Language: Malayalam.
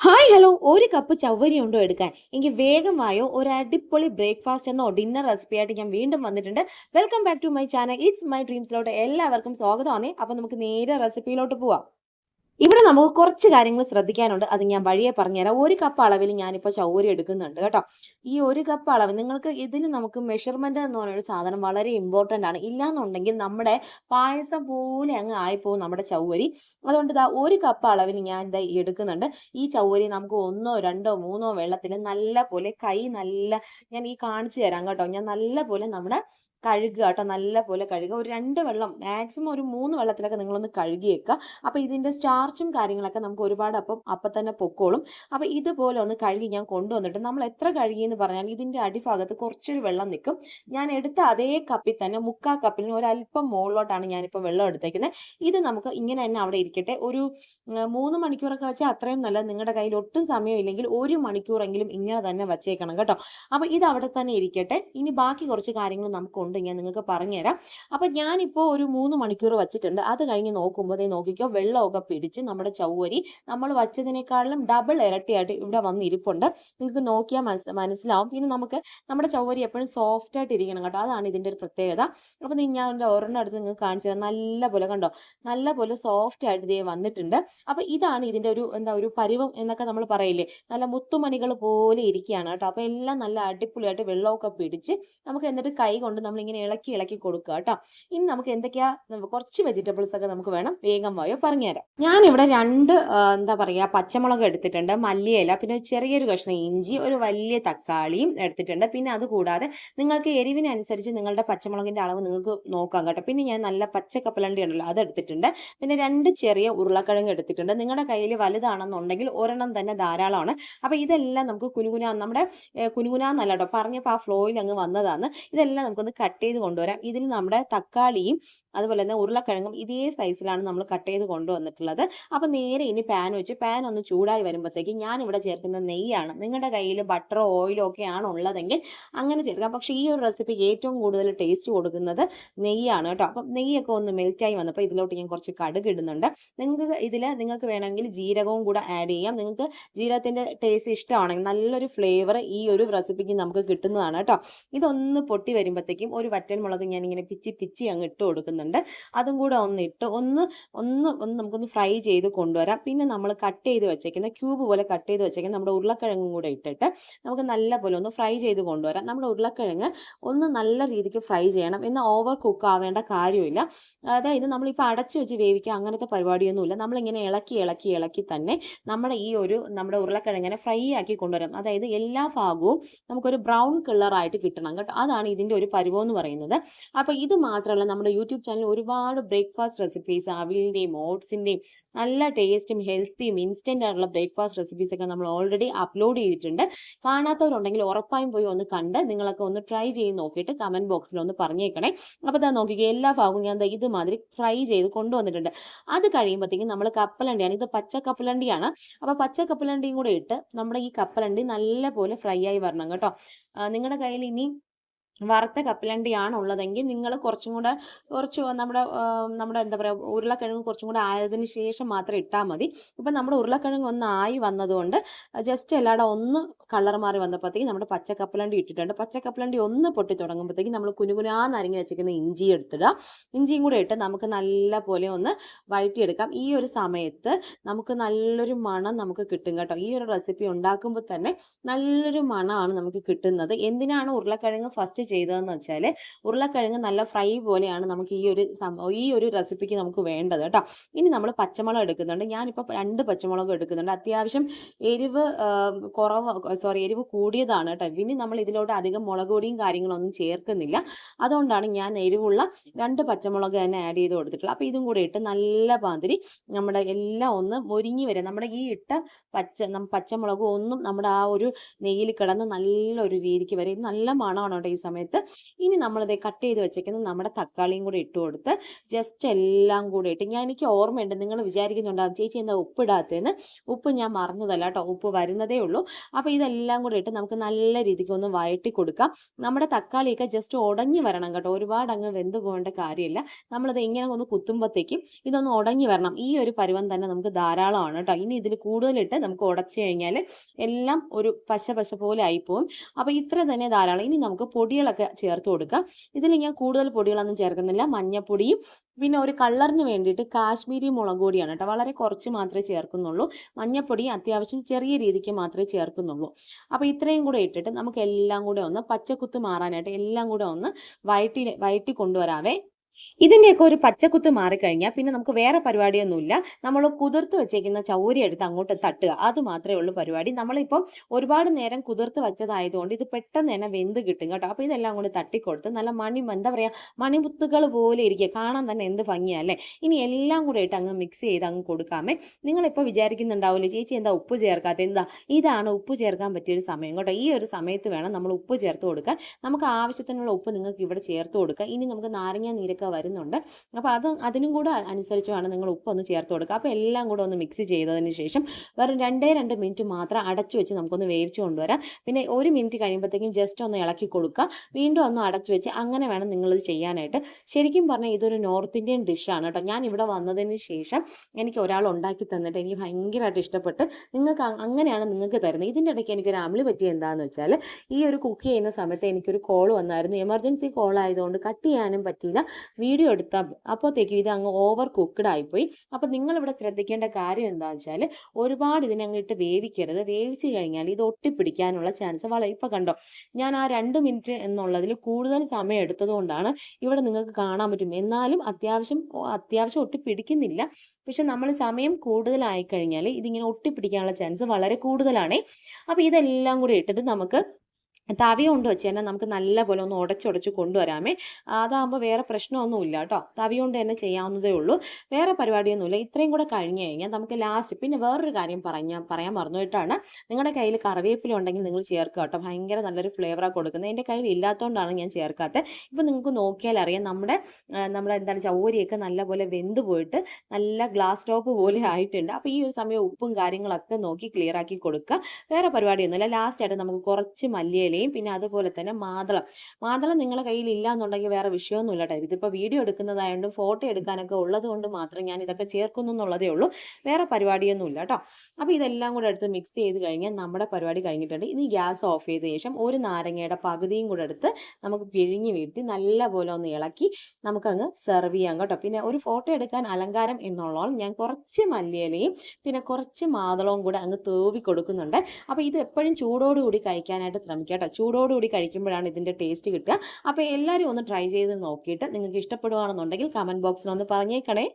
ഹായ് ഹലോ ഒരു കപ്പ് ചവ്വരി ഉണ്ടോ എടുക്കാൻ? എനിക്ക് വേഗമായോ ഒരു അടിപൊളി ബ്രേക്ക്ഫാസ്റ്റ് എന്നോ ഡിന്നർ റെസിപ്പി ആയിട്ട് ഞാൻ വീണ്ടും വന്നിട്ടുണ്ട്. Welcome back to my channel it's my ഡ്രീംസിലോട്ട് എല്ലാവർക്കും സ്വാഗതമാണ് അപ്പോൾ നമുക്ക് നേരെ റെസിപ്പിയിലോട്ട് പോവാം. ഇവിടെ നമുക്ക് കുറച്ച് കാര്യങ്ങൾ ശ്രദ്ധിക്കാനുണ്ട്. അത് ഞാൻ വഴിയെ പറഞ്ഞുതരാം. ഒരു കപ്പ് അളവിൽ ഞാനിപ്പോൾ ചൗരി എടുക്കുന്നുണ്ട് കേട്ടോ. ഈ ഒരു കപ്പ് അളവ് നിങ്ങൾക്ക് ഇതിന് നമുക്ക് മെഷർമെന്റ് എന്ന് പറയുന്ന സാധനം വളരെ ഇമ്പോർട്ടന്റ് ആണ്. ഇല്ലാന്നുണ്ടെങ്കിൽ നമ്മുടെ പായസം പോലെ അങ്ങ് ആയിപ്പോവും നമ്മുടെ ചൗവരി അതുകൊണ്ട് ഇതാ ഒരു കപ്പ് അളവിൽ ഞാൻ ഇതാ എടുക്കുന്നുണ്ട്. ഈ ചൗവരി നമുക്ക് ഒന്നോ രണ്ടോ മൂന്നോ വെള്ളത്തിൽ നല്ല പോലെ കൈ നല്ല ഞാൻ ഈ കാണിച്ചു തരാം കേട്ടോ. ഞാൻ നല്ല പോലെ നമ്മുടെ കഴുകുക കേട്ടോ നല്ല പോലെ കഴുകുക. ഒരു രണ്ട് വെള്ളം മാക്സിമം ഒരു മൂന്ന് വെള്ളത്തിലൊക്കെ നിങ്ങളൊന്ന് കഴുകിയേക്കുക അപ്പോൾ ഇതിന്റെ സ്റ്റാർച്ചും കാര്യങ്ങളൊക്കെ നമുക്ക് ഒരുപാട് അപ്പം അപ്പം തന്നെ പൊക്കോളും. അപ്പോൾ ഇതുപോലെ ഒന്ന് കഴുകി ഞാൻ കൊണ്ടുവന്നിട്ട് നമ്മൾ എത്ര കഴുകിയെന്ന് പറഞ്ഞാൽ ഇതിന്റെ അടിഭാഗത്ത് കുറച്ചൊരു വെള്ളം നിൽക്കും. ഞാൻ എടുത്ത അതേ കപ്പിൽ തന്നെ മുക്കാ കപ്പിന് ഒരല്പം മുകളിലോട്ടാണ് ഞാനിപ്പോൾ വെള്ളം എടുത്തേക്കുന്നത്. ഇത് നമുക്ക് ഇങ്ങനെ തന്നെ അവിടെ ഇരിക്കട്ടെ. ഒരു മൂന്ന് മണിക്കൂറൊക്കെ വെച്ചാൽ അത്രയും നല്ലത്. നിങ്ങളുടെ കയ്യിൽ ഒട്ടും സമയമില്ലെങ്കിൽ ഒരു മണിക്കൂറെങ്കിലും ഇങ്ങനെ തന്നെ വച്ചേക്കണം കേട്ടോ. അപ്പോൾ ഇത് അവിടെ തന്നെ ഇരിക്കട്ടെ. ഇനി ബാക്കി കുറച്ച് കാര്യങ്ങൾ നമുക്കുണ്ട് ഞാൻ നിങ്ങൾക്ക് പറഞ്ഞുതരാം. അപ്പം ഞാനിപ്പോൾ ഒരു മൂന്ന് മണിക്കൂർ വച്ചിട്ടുണ്ട്. അത് കഴിഞ്ഞ് നോക്കുമ്പോൾ ദേ നോക്കിക്കോ വെള്ളമൊക്കെ പിടിച്ച് നമ്മുടെ ചൗവരി നമ്മൾ വച്ചതിനേക്കാളും ഡബിൾ ഇരട്ടിയായിട്ട് ഇവിടെ വന്നിരിപ്പുണ്ട്. നിങ്ങൾക്ക് നോക്കിയാൽ മനസ് മനസ്സിലാവും. പിന്നെ നമുക്ക് നമ്മുടെ ചൗവരി എപ്പോഴും സോഫ്റ്റ് ആയിട്ട് ഇരിക്കണം കേട്ടോ. അതാണ് ഇതിന്റെ ഒരു പ്രത്യേകത. അപ്പം ഞാൻ ഒരെണ്ണം അടുത്ത് നിങ്ങൾക്ക് കാണിച്ചു തരാം. നല്ല പോലെ കണ്ടോ? നല്ല പോലെ സോഫ്റ്റ് ആയിട്ട് ഇതേ വന്നിട്ടുണ്ട്. അപ്പോൾ ഇതാണ് ഇതിന്റെ ഒരു എന്താ ഒരു പരിവം എന്നൊക്കെ നമ്മൾ പറയില്ലേ? നല്ല മുത്തുമണികൾ പോലെ ഇരിക്കുകയാണ് കേട്ടോ. അപ്പോൾ എല്ലാം നല്ല അടിപൊളിയായിട്ട് വെള്ളമൊക്കെ പിടിച്ച് നമുക്ക് എന്നിട്ട് കൈ കൊണ്ട് നമ്മളിങ്ങനെ ഇളക്കി ഇളക്കി കൊടുക്കുക കേട്ടോ. ഇനി നമുക്ക് എന്തൊക്കെയാ കുറച്ച് വെജിറ്റബിൾസ് ഒക്കെ നമുക്ക് വേണം. വേഗം പോയോ പറഞ്ഞുതരാം ഇവിടെ രണ്ട് എന്താ പറയുക പച്ചമുളക് എടുത്തിട്ടുണ്ട് മല്ലിയില പിന്നെ ചെറിയൊരു കഷ്ണം ഇഞ്ചി ഒരു വലിയ തക്കാളിയും എടുത്തിട്ടുണ്ട്. പിന്നെ അതുകൂടാതെ നിങ്ങൾക്ക് എരിവിനനുസരിച്ച് നിങ്ങളുടെ പച്ചമുളകിന്റെ അളവ് നിങ്ങൾക്ക് നോക്കാം കേട്ടോ. പിന്നെ ഞാൻ നല്ല പച്ച കപ്പലണ്ടി ഉണ്ടല്ലോ അത് എടുത്തിട്ടുണ്ട്. പിന്നെ രണ്ട് ചെറിയ ഉരുളക്കിഴങ്ങ് എടുത്തിട്ടുണ്ട്. നിങ്ങളുടെ കയ്യിൽ വലുതാണെന്നുണ്ടെങ്കിൽ ഒരെണ്ണം തന്നെ ധാരാളമാണ്. അപ്പോൾ ഇതെല്ലാം നമുക്ക് കുനുകുന നമ്മുടെ കുനുകുന കുനുകുനാന്നല്ല കേട്ടോ പറഞ്ഞപ്പോൾ ആ ഫ്ലോയിൽ അങ്ങ് വന്നതാണ്. ഇതെല്ലാം നമുക്കൊന്ന് കട്ട് ചെയ്ത് കൊണ്ടുവരാം. ഇതിന് നമ്മുടെ തക്കാളിയും അതുപോലെ തന്നെ ഉരുളക്കിഴങ്ങും ഇതേ സൈസിലാണ് നമ്മൾ കട്ട് ചെയ്ത് കൊണ്ടുവന്നിട്ടുള്ളത്. അപ്പോൾ നേരെ ഇനി പാൻ വെച്ച് പാൻ ഒന്ന് ചൂടായി വരുമ്പോഴത്തേക്ക് ഞാൻ ഇവിടെ ചേർക്കുന്ന നെയ്യാണ്. നിങ്ങളുടെ കയ്യിൽ ബട്ടറോ ഓയിലോ ഒക്കെ ആണ് ഉള്ളതെങ്കിൽ അങ്ങനെ ചേർക്കാം. പക്ഷേ ഈ ഒരു റെസിപ്പിക്ക് ഏറ്റവും കൂടുതൽ ടേസ്റ്റ് കൊടുക്കുന്നത് നെയ്യാണ് കേട്ടോ. അപ്പം നെയ്യൊക്കെ ഒന്ന് മെൽറ്റായി വന്നപ്പോൾ ഇതിലോട്ട് ഞാൻ കുറച്ച് കടുക് ഇടുന്നുണ്ട്. നിങ്ങൾക്ക് ഇതിൽ നിങ്ങൾക്ക് വേണമെങ്കിൽ ജീരകവും കൂടെ ആഡ് ചെയ്യാം. നിങ്ങൾക്ക് ജീരകത്തിന്റെ ടേസ്റ്റ് ഇഷ്ടമാണെങ്കിൽ നല്ലൊരു ഫ്ലേവർ ഈ ഒരു റെസിപ്പിക്ക് നമുക്ക് കിട്ടുന്നതാണ് കേട്ടോ. ഇതൊന്ന് പൊട്ടി വരുമ്പോഴത്തേക്കും ഒരു വറ്റൻ മുളക് ഞാനിങ്ങനെ പിച്ചി പിച്ചി അങ്ങ് ഇട്ട് കൊടുക്കുന്നുണ്ട്. അതും കൂടെ ഒന്ന് ഇട്ട് ഒന്ന് ഒന്ന് ഒന്ന് നമുക്കൊന്ന് ഫ്രൈ ചെയ്ത് കൊണ്ടുവരാം. പിന്നെ നമ്മൾ കട്ട് ചെയ്ത് വെച്ചേക്കുന്ന ക്യൂബ് പോലെ കട്ട് ചെയ്ത് വെച്ചേക്കുന്ന നമ്മുടെ ഉരുളക്കിഴങ്ങും കൂടെ ഇട്ടിട്ട് നമുക്ക് നല്ല പോലെ ഒന്ന് ഫ്രൈ ചെയ്ത് കൊണ്ടുവരാം. നമ്മുടെ ഉരുളക്കിഴങ്ങ് ഒന്ന് നല്ല രീതിക്ക് ഫ്രൈ ചെയ്യണം. എന്നാൽ ഓവർ കുക്ക് ആവേണ്ട കാര്യമില്ല. അതായത് നമ്മളിപ്പോൾ അടച്ചു വെച്ച് വേവിക്കുക അങ്ങനത്തെ പരിപാടിയൊന്നുമില്ല. നമ്മളിങ്ങനെ ഇളക്കി ഇളക്കി ഇളക്കി തന്നെ നമ്മുടെ ഈ ഒരു നമ്മുടെ ഉരുളക്കിഴങ്ങിനെ ഫ്രൈ ആക്കി കൊണ്ടുവരാം. അതായത് എല്ലാ ഭാഗവും നമുക്കൊരു ബ്രൗൺ കളറായിട്ട് കിട്ടണം കേട്ടോ. അതാണ് ഇതിന്റെ ഒരു പരുവം എന്ന് പറയുന്നത്. അപ്പോൾ ഇത് മാത്രമല്ല നമ്മുടെ യൂട്യൂബ് ചാനൽ ഒരുപാട് ബ്രേക്ക്ഫാസ്റ്റ് റെസിപ്പീസ് അവിലിന്റെയും ഓട്സിന്റെയും നല്ല ടേസ്റ്റും ഹെൽത്തിയും ഇൻസ്റ്റന്റ് ആയിട്ടുള്ള ബ്രേക്ക്ഫാസ്റ്റ് റെസിപ്പീസ് ഒക്കെ നമ്മൾ ഓൾറെഡി അപ്ലോഡ് ചെയ്തിട്ടുണ്ട്. കാണാത്തവരുണ്ടെങ്കിൽ ഉറപ്പായും പോയി ഒന്ന് കണ്ട് നിങ്ങളൊക്കെ ഒന്ന് ട്രൈ ചെയ്ത് നോക്കിയിട്ട് കമന്റ് ബോക്സിൽ ഒന്ന് പറഞ്ഞേക്കണേ. അപ്പോൾ ഇതാ നോക്കിക്കുക എല്ലാ ഭാഗവും ഞാൻ ഇതുമാതിരി ഫ്രൈ ചെയ്ത് കൊണ്ടുവന്നിട്ടുണ്ട്. അത് കഴിയുമ്പോഴത്തേക്കും നമ്മൾ കപ്പലണ്ടിയാണ്. ഇത് പച്ച കപ്പലണ്ടിയാണ്. അപ്പോൾ പച്ച കപ്പലണ്ടിയും കൂടെ ഇട്ട് നമ്മുടെ ഈ കപ്പലണ്ടി നല്ല പോലെ ഫ്രൈ ആയി വരണം കേട്ടോ. നിങ്ങളുടെ കയ്യിൽ ഇനി വറുത്ത കപ്പലണ്ടിയാണ് ഉള്ളതെങ്കിൽ നിങ്ങൾ കുറച്ചും കൂടെ കുറച്ച് നമ്മുടെ നമ്മുടെ എന്താ പറയുക ഉരുളക്കിഴങ്ങ് കുറച്ചും കൂടെ ആയതിന് ശേഷം മാത്രം ഇട്ടാൽ മതി. ഇപ്പം നമ്മുടെ ഉരുളക്കിഴങ്ങ് ഒന്ന് ആയി വന്നതുകൊണ്ട് ജസ്റ്റ് എല്ലാവിടെ ഒന്ന് കളർ മാറി വന്നപ്പോഴത്തേക്ക് നമ്മുടെ പച്ചക്കപ്പലണ്ടി ഇട്ടിട്ടുണ്ട്. പച്ചക്കപ്പലണ്ടി ഒന്ന് പൊട്ടി തുടങ്ങുമ്പോഴത്തേക്ക് നമ്മൾ കുനുകുനാന്ന് അരിഞ്ഞ് വെച്ചിരിക്കുന്ന ഇഞ്ചി എടുത്തിടുക. ഇഞ്ചിയും കൂടെ ഇട്ട് നമുക്ക് നല്ല പോലെ ഒന്ന് വഴറ്റിയെടുക്കാം. ഈ ഒരു സമയത്ത് നമുക്ക് നല്ലൊരു മണം നമുക്ക് കിട്ടും കേട്ടോ. ഈ ഒരു റെസിപ്പി ഉണ്ടാക്കുമ്പോൾ തന്നെ നല്ലൊരു മണമാണ് നമുക്ക് കിട്ടുന്നത്. എന്തിനാണ് ഉരുളക്കിഴങ്ങ് ഫസ്റ്റ് ചെയ്തതെന്ന് വെച്ചാൽ ഉരുളക്കിഴങ്ങ് നല്ല ഫ്രൈ പോലെയാണ് നമുക്ക് ഈ ഒരു ഈ ഒരു റെസിപ്പിക്ക് നമുക്ക് വേണ്ടത് കേട്ടോ. ഇനി നമ്മൾ പച്ചമുളക് എടുക്കുന്നുണ്ട്. ഞാനിപ്പോൾ രണ്ട് പച്ചമുളക് എടുക്കുന്നുണ്ട്. അത്യാവശ്യം എരിവ് കുറവ് സോറി എരിവ് കൂടിയതാണ് കേട്ടോ. ഇനി നമ്മൾ ഇതിലോട്ട് അധികം മുളക് പൊടിയും കാര്യങ്ങളൊന്നും ചേർക്കുന്നില്ല. അതുകൊണ്ടാണ് ഞാൻ എരിവുള്ള രണ്ട് പച്ചമുളക് തന്നെ ആഡ് ചെയ്ത് കൊടുത്തിട്ടുള്ളത്. അപ്പോൾ ഇതും കൂടെ ഇട്ട് നല്ല മാതിരി നമ്മുടെ എല്ലാം ഒന്ന് മുരിങ്ങി വരാം. നമ്മുടെ ഈ ഇട്ട പച്ച പച്ചമുളകും ഒന്നും നമ്മുടെ ആ ഒരു നെയ്യിൽ കിടന്ന് നല്ലൊരു രീതിക്ക് വരെ. ഇത് നല്ല മണമാണ് കേട്ടോ ഈ സമയത്ത് ഇനി നമ്മളിത് കട്ട് ചെയ്ത് വെച്ചേക്കുന്ന നമ്മുടെ തക്കാളിയും കൂടി ഇട്ട് കൊടുത്ത് ജസ്റ്റ് എല്ലാം കൂടി ഇട്ട് ഞാൻ എനിക്ക് ഓർമ്മയുണ്ട് നിങ്ങൾ വിചാരിക്കുന്നുണ്ടാവും ചേച്ചി എന്താ ഉപ്പിടാത്തതെന്ന് ഉപ്പ് ഞാൻ മറന്നതല്ല കേട്ടോ ഉപ്പ് വരുന്നതേ ഉള്ളൂ. അപ്പോൾ ഇതെല്ലാം കൂടി ഇട്ട് നമുക്ക് നല്ല രീതിക്ക് ഒന്ന് വഴട്ടി കൊടുക്കാം. നമ്മുടെ തക്കാളിയൊക്കെ ജസ്റ്റ് ഉടഞ്ഞു വരണം കേട്ടോ ഒരുപാട് അങ്ങ് വെന്ത് പോകേണ്ട കാര്യമില്ല. നമ്മളിത് ഇങ്ങനെ ഒന്ന് കുത്തുമ്പോഴത്തേക്കും ഇതൊന്ന് ഉടഞ്ഞു വരണം. ഈ ഒരു പരുവം തന്നെ നമുക്ക് ധാരാളമാണ് കേട്ടോ. ഇനി ഇതിൽ കൂടുതലിട്ട് നമുക്ക് ഉടച്ചു കഴിഞ്ഞാൽ എല്ലാം ഒരു പശ പശ പോലെ ആയിപ്പോവും. അപ്പോൾ ഇത്ര തന്നെ ധാരാളം. ഇനി നമുക്ക് പൊടികളൊക്കെ ചേർത്ത് കൊടുക്കുക ഇതിൽ ഞാൻ കൂടുതൽ പൊടികളൊന്നും ചേർക്കുന്നില്ല. മഞ്ഞപ്പൊടിയും പിന്നെ ഒരു കളറിന് വേണ്ടിയിട്ട് കാശ്മീരി മുളക് പൊടിയാണ് കേട്ടോ. വളരെ കുറച്ച് മാത്രമേ ചേർക്കുന്നുള്ളൂ. മഞ്ഞപ്പൊടി അത്യാവശ്യം ചെറിയ രീതിക്ക് മാത്രമേ ചേർക്കുന്നുള്ളൂ. അപ്പോൾ ഇത്രയും കൂടെ ഇട്ടിട്ട് നമുക്ക് എല്ലാം കൂടെ ഒന്ന് പച്ചക്കുത്ത് മാറാനായിട്ട് എല്ലാം കൂടെ ഒന്ന് വയറ്റി വയറ്റി കൊണ്ടുവരാവേ. ഇതിന്റെയൊക്കെ ഒരു പച്ചക്കുത്ത് മാറിക്കഴിഞ്ഞാൽ പിന്നെ നമുക്ക് വേറെ പരിപാടിയൊന്നുമില്ല. നമ്മൾ കുതിർത്ത് വെച്ചേക്കുന്ന ചൗരി എടുത്ത് അങ്ങോട്ട് തട്ടുക. അത് മാത്രമേ ഉള്ളൂ പരിപാടി. നമ്മളിപ്പം ഒരുപാട് നേരം കുതിർത്ത് വെച്ചതായതുകൊണ്ട് ഇത് പെട്ടെന്ന് തന്നെ വെന്ത് കിട്ടും കേട്ടോ. അപ്പോൾ ഇതെല്ലാം കൂടി തട്ടിക്കൊടുത്ത് നല്ല മണി എന്താ പറയുക മണിമുത്തുകൾ പോലെ ഇരിക്കുക. കാണാൻ തന്നെ എന്ത് ഭംഗിയല്ലേ ഇനി എല്ലാം കൂടെ ഇട്ട് അങ്ങ് മിക്സ് ചെയ്ത് അങ്ങ് കൊടുക്കാമേ. നിങ്ങളിപ്പോൾ വിചാരിക്കുന്നുണ്ടാവില്ലേ ചേച്ചി എന്താ ഉപ്പ് ചേർക്കാത്ത? എന്താ? ഇതാണ് ഉപ്പ് ചേർക്കാൻ പറ്റിയൊരു സമയം കേട്ടോ. ഈ ഒരു സമയത്ത് വേണം നമ്മൾ ഉപ്പ് ചേർത്ത് കൊടുക്കാൻ. നമുക്ക് ആവശ്യത്തിനുള്ള ഉപ്പ് നിങ്ങൾക്ക് ഇവിടെ ചേർത്ത് കൊടുക്കുക ഇനി നമുക്ക് നാരങ്ങ നീരൊക്കെ വരുന്നുണ്ട്. അപ്പോൾ അത് അതിനും കൂടെ അനുസരിച്ച് വേണം നിങ്ങൾ ഉപ്പൊന്ന് ചേർത്ത് കൊടുക്കുക. അപ്പോൾ എല്ലാം കൂടെ ഒന്ന് മിക്സ് ചെയ്തതിന് ശേഷം വെറും രണ്ടേ രണ്ട് മിനിറ്റ് മാത്രം അടച്ചു വെച്ച് നമുക്കൊന്ന് വേവിച്ച് കൊണ്ടുവരാം. പിന്നെ ഒരു മിനിറ്റ് കഴിയുമ്പോഴത്തേക്കും ജസ്റ്റ് ഒന്ന് ഇളക്കി കൊടുക്കുക. വീണ്ടും ഒന്ന് അടച്ചു വെച്ച് അങ്ങനെ വേണം നിങ്ങളിത് ചെയ്യാനായിട്ട്. ശരിക്കും പറഞ്ഞാൽ ഇതൊരു നോർത്ത് ഇന്ത്യൻ ഡിഷാണ് കേട്ടോ. ഞാൻ ഇവിടെ വന്നതിന് ശേഷം എനിക്ക് ഒരാൾ ഉണ്ടാക്കി തന്നിട്ട് എനിക്ക് ഭയങ്കരമായിട്ട് ഇഷ്ടപ്പെട്ട് നിങ്ങൾക്ക് അങ്ങനെയാണ് നിങ്ങൾക്ക് തരുന്നത്. ഇതിന്റെ ഇടയ്ക്ക് എനിക്കൊരു അമളി പറ്റിയ എന്താണെന്ന് വെച്ചാൽ ഈ ഒരു കുക്ക് ചെയ്യുന്ന സമയത്ത് എനിക്കൊരു കോൾ വന്നായിരുന്നു. എമർജൻസി കോൾ ആയതുകൊണ്ട് കട്ട് ചെയ്യാനും പറ്റിയില്ല. വീഡിയോ എടുത്താൽ അപ്പോഴത്തേക്കും ഇത് അങ്ങ് ഓവർ കുക്ക്ഡ് ആയിപ്പോയി. അപ്പോൾ നിങ്ങളിവിടെ ശ്രദ്ധിക്കേണ്ട കാര്യം എന്താണെന്ന് വെച്ചാൽ ഒരുപാട് ഇതിനങ്ങിട്ട് വേവിക്കരുത്. വേവിച്ച് കഴിഞ്ഞാൽ ഇത് ഒട്ടിപ്പിടിക്കാനുള്ള ചാൻസ് വളരെ ഇപ്പോൾ കണ്ടോ? ഞാൻ ആ രണ്ട് മിനിറ്റ് എന്നുള്ളതിൽ കൂടുതൽ സമയം എടുത്തതുകൊണ്ടാണ് ഇവിടെ നിങ്ങൾക്ക് കാണാൻ പറ്റും. എന്നാലും അത്യാവശ്യം അത്യാവശ്യം ഒട്ടിപ്പിടിക്കുന്നില്ല. പക്ഷെ നമ്മൾ സമയം കൂടുതലായി കഴിഞ്ഞാൽ ഇതിങ്ങനെ ഒട്ടിപ്പിടിക്കാനുള്ള ചാൻസ് വളരെ കൂടുതലാണേ. അപ്പോൾ ഇതെല്ലാം കൂടി ഇട്ടിട്ട് നമുക്ക് തവി കൊണ്ട് വെച്ച് തന്നെ നമുക്ക് നല്ലപോലെ ഒന്ന് ഉടച്ചുടച്ച് കൊണ്ടുവരാമേ. അതാകുമ്പോൾ വേറെ പ്രശ്നമൊന്നുമില്ല കേട്ടോ. തവി കൊണ്ട് തന്നെ ചെയ്യാവുന്നതേ ഉള്ളൂ. വേറെ പരിപാടിയൊന്നുമില്ല. ഇത്രയും കൂടെ കഴിഞ്ഞ് കഴിഞ്ഞാൽ നമുക്ക് ലാസ്റ്റ് പിന്നെ വേറൊരു കാര്യം പറഞ്ഞ പറയാൻ മറന്നുപോയിട്ടാണ്. നിങ്ങളുടെ കയ്യിൽ കറിവേപ്പില ഉണ്ടെങ്കിൽ നിങ്ങൾ ചേർക്കുക കേട്ടോ. ഭയങ്കര നല്ലൊരു ഫ്ലേവറാണ് കൊടുക്കുന്നത്. എന്റെ കയ്യിൽ ഇല്ലാത്തതുകൊണ്ടാണ് ഞാൻ ചേർക്കാത്തത് ഇപ്പം നിങ്ങൾക്ക് നോക്കിയാൽ അറിയാം നമ്മുടെ നമ്മുടെ എന്താണ് ചൗരിയൊക്കെ നല്ലപോലെ വെന്ത് പോയിട്ട് നല്ല ഗ്ലാസ് ടോപ്പ് പോലെ ആയിട്ടുണ്ട്. അപ്പോൾ ഈ ഒരു സമയം ഉപ്പും കാര്യങ്ങളൊക്കെ നോക്കി ക്ലിയർ ആക്കി കൊടുക്കുക. വേറെ പരിപാടിയൊന്നുമില്ല. ലാസ്റ്റായിട്ട് നമുക്ക് കുറച്ച് മല്ലിയിലയും പിന്നെ അതുപോലെ തന്നെ മാതളം. മാതളം നിങ്ങളുടെ കയ്യിൽ ഇല്ല എന്നുണ്ടെങ്കിൽ വേറെ വിഷയമൊന്നുമില്ല കേട്ടോ. ഇതിപ്പോൾ വീഡിയോ എടുക്കുന്നതായതുകൊണ്ടും ഫോട്ടോ എടുക്കാനൊക്കെ ഉള്ളത് കൊണ്ട് മാത്രം ഞാൻ ഇതൊക്കെ ചേർക്കുന്നു എന്നുള്ളതേ ഉള്ളൂ. വേറെ പരിപാടിയൊന്നുമില്ല കേട്ടോ. അപ്പോൾ ഇതെല്ലാം കൂടെ എടുത്ത് മിക്സ് ചെയ്ത് കഴിഞ്ഞാൽ നമ്മുടെ പരിപാടി കഴിഞ്ഞിട്ടുണ്ട്. ഇനി ഗ്യാസ് ഓഫ് ചെയ്ത ശേഷം ഒരു നാരങ്ങയുടെ പകുതിയും കൂടെ എടുത്ത് നമുക്ക് പിഴിഞ്ഞ് വീഴ്ത്തി നല്ല പോലെ ഒന്ന് ഇളക്കി നമുക്കങ്ങ് സെർവ് ചെയ്യാം കേട്ടോ. പിന്നെ ഒരു ഫോട്ടോ എടുക്കാൻ അലങ്കാരം എന്നുള്ളോളം ഞാൻ കുറച്ച് മല്ലിയിലയും പിന്നെ കുറച്ച് മാതളവും കൂടെ അങ്ങ് തേവി കൊടുക്കുന്നുണ്ട് അപ്പോൾ ഇത് എപ്പോഴും ചൂടോടുകൂടി കഴിക്കാനായിട്ട് ശ്രമിക്കുക കേട്ടോ ചൂടോടുകൂടി കഴിക്കുമ്പോഴാണ് ഇതിന്റെ ടേസ്റ്റ് കിട്ടുക. അപ്പോൾ എല്ലാവരും ഒന്ന് ട്രൈ ചെയ്ത് നോക്കിയിട്ട് നിങ്ങൾക്ക് ഇഷ്ടപ്പെടുകയാണെന്നുണ്ടെങ്കിൽ കമന്റ് ബോക്സിൽ ഒന്ന് പറഞ്ഞേക്കണേ.